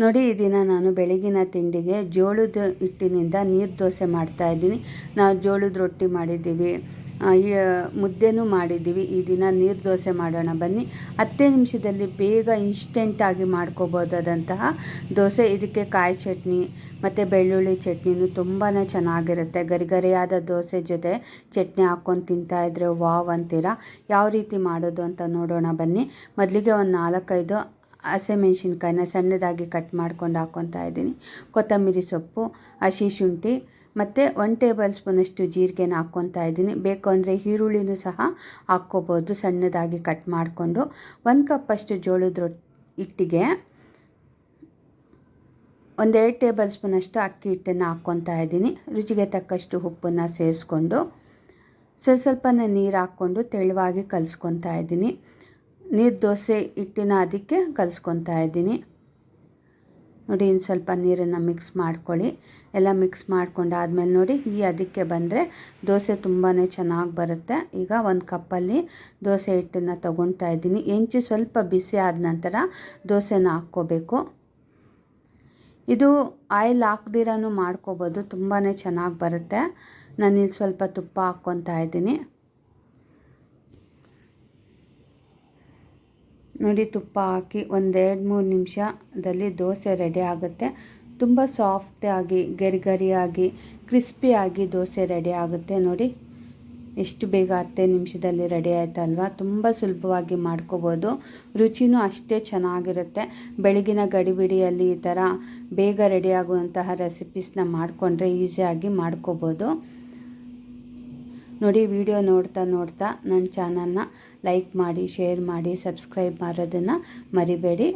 ನೋಡಿ, ಈ ದಿನ ನಾನು ಬೆಳಗಿನ ತಿಂಡಿಗೆ ಜೋಳದ ಹಿಟ್ಟಿನಿಂದ ನೀರು ದೋಸೆ ಮಾಡ್ತಾ ಇದ್ದೀನಿ. ನಾವು ಜೋಳದ ರೊಟ್ಟಿ ಮಾಡಿದ್ದೀವಿ ಮುದ್ದೆನೂ ಮಾಡಿದ್ದೀವಿ. ಈ ದಿನ ನೀರು ದೋಸೆ ಮಾಡೋಣ ಬನ್ನಿ. ಹತ್ತೇ ನಿಮಿಷದಲ್ಲಿ ಬೇಗ ಇನ್ಸ್ಟೆಂಟಾಗಿ ಮಾಡ್ಕೋಬೋದಾದಂತಹ ದೋಸೆ. ಇದಕ್ಕೆ ಕಾಯಿ ಚಟ್ನಿ ಮತ್ತು ಬೆಳ್ಳುಳ್ಳಿ ಚಟ್ನಿನೂ ತುಂಬಾ ಚೆನ್ನಾಗಿರುತ್ತೆ. ಗರಿಗರಿಯಾದ ದೋಸೆ ಜೊತೆ ಚಟ್ನಿ ಹಾಕ್ಕೊಂಡು ತಿಂತಾಯಿದ್ರೆ ವಾವ್ ಅಂತೀರಾ? ಯಾವ ರೀತಿ ಮಾಡೋದು ಅಂತ ನೋಡೋಣ ಬನ್ನಿ. ಮೊದಲಿಗೆ ಒಂದು ನಾಲ್ಕೈದು ಹಸಿಮೆಣ್ಸಿನ್ಕಾಯಿನ ಸಣ್ಣದಾಗಿ ಕಟ್ ಮಾಡ್ಕೊಂಡು ಹಾಕ್ಕೊತಾ ಇದ್ದೀನಿ. ಕೊತ್ತಂಬರಿ ಸೊಪ್ಪು ಹಸಿ ಶುಂಠಿ ಮತ್ತು ಒನ್ ಟೇಬಲ್ ಸ್ಪೂನಷ್ಟು ಜೀರಿಗೆನ ಹಾಕ್ಕೊತಾ ಇದ್ದೀನಿ. ಬೇಕು ಅಂದರೆ ಈರುಳ್ಳಿನೂ ಸಹ ಹಾಕ್ಕೋಬೋದು. ಸಣ್ಣದಾಗಿ ಕಟ್ ಮಾಡಿಕೊಂಡು ಒಂದು ಕಪ್ಪಷ್ಟು ಜೋಳದ ರೊಟ್ಟಿ ಹಿಟ್ಟಿಗೆ ಒಂದೆರಡು ಟೇಬಲ್ ಸ್ಪೂನಷ್ಟು ಅಕ್ಕಿ ಹಿಟ್ಟನ್ನು ಹಾಕ್ಕೊತಾ ಇದ್ದೀನಿ. ರುಚಿಗೆ ತಕ್ಕಷ್ಟು ಉಪ್ಪನ್ನು ಸೇರಿಸ್ಕೊಂಡು ಸ್ವಲ್ಪ ಸ್ವಲ್ಪನೇ ನೀರು ಹಾಕ್ಕೊಂಡು ತೆಳುವಾಗಿ ಕಲಿಸ್ಕೊತಾ ಇದ್ದೀನಿ. ನೀರು ದೋಸೆ ಹಿಟ್ಟಿನ ಅದಕ್ಕೆ ಕಲಿಸ್ಕೊತಾ ಇದ್ದೀನಿ. ನೋಡಿ, ಇನ್ನು ಸ್ವಲ್ಪ ನೀರನ್ನು ಮಿಕ್ಸ್ ಮಾಡ್ಕೊಳ್ಳಿ. ಎಲ್ಲ ಮಿಕ್ಸ್ ಮಾಡ್ಕೊಂಡಾದ್ಮೇಲೆ ನೋಡಿ, ಈ ಅದಕ್ಕೆ ಬಂದರೆ ದೋಸೆ ತುಂಬಾ ಚೆನ್ನಾಗಿ ಬರುತ್ತೆ. ಈಗ ಒಂದು ಕಪ್ಪಲ್ಲಿ ದೋಸೆ ಹಿಟ್ಟನ್ನು ತೊಗೊಳ್ತಾ ಇದ್ದೀನಿ. ಹೆಂಚು ಸ್ವಲ್ಪ ಬಿಸಿ ಆದ ನಂತರ ದೋಸೆನ ಹಾಕ್ಕೋಬೇಕು. ಇದು ಆಯಿಲ್ ಹಾಕ್ದಿರೂ ಮಾಡ್ಕೋಬೋದು ತುಂಬಾ ಚೆನ್ನಾಗಿ ಬರುತ್ತೆ. ನಾನಿಲ್ಲಿ ಸ್ವಲ್ಪ ತುಪ್ಪ ಹಾಕ್ಕೊತಾ ಇದ್ದೀನಿ. ನೋಡಿ ತುಪ್ಪ ಹಾಕಿ ಒಂದೆರಡು ಮೂರು ನಿಮಿಷದಲ್ಲಿ ದೋಸೆ ರೆಡಿ ಆಗುತ್ತೆ. ತುಂಬ ಸಾಫ್ಟಾಗಿ ಗರಿ ಗರಿಯಾಗಿ ಕ್ರಿಸ್ಪಿಯಾಗಿ ದೋಸೆ ರೆಡಿ ಆಗುತ್ತೆ ನೋಡಿ. ಎಷ್ಟು ಬೇಗ ಹತ್ತೇ ನಿಮಿಷದಲ್ಲಿ ರೆಡಿ ಆಯ್ತಲ್ವಾ? ತುಂಬ ಸುಲಭವಾಗಿ ಮಾಡ್ಕೋಬೋದು. ರುಚಿನೂ ಅಷ್ಟೇ ಚೆನ್ನಾಗಿರುತ್ತೆ. ಬೆಳಗಿನ ಗಡಿಬಿಡಿಯಲ್ಲಿ ಈ ಥರ ಬೇಗ ರೆಡಿ ಆಗುವಂತಹ ರೆಸಿಪೀಸ್ನ ಮಾಡಿಕೊಂಡ್ರೆ ಈಸಿಯಾಗಿ ಮಾಡ್ಕೋಬೋದು. ನೋಡಿ ವಿಡಿಯೋ ನೋಡ್ತಾ ನೋಡ್ತಾ ನನ್ನ ಚಾನಲ್ನ ಲೈಕ್ ಮಾಡಿ ಶೇರ್ ಮಾಡಿ ಸಬ್ಸ್ಕ್ರೈಬ್ ಮಾಡೋದನ್ನು ಮರಿಬೇಡಿ.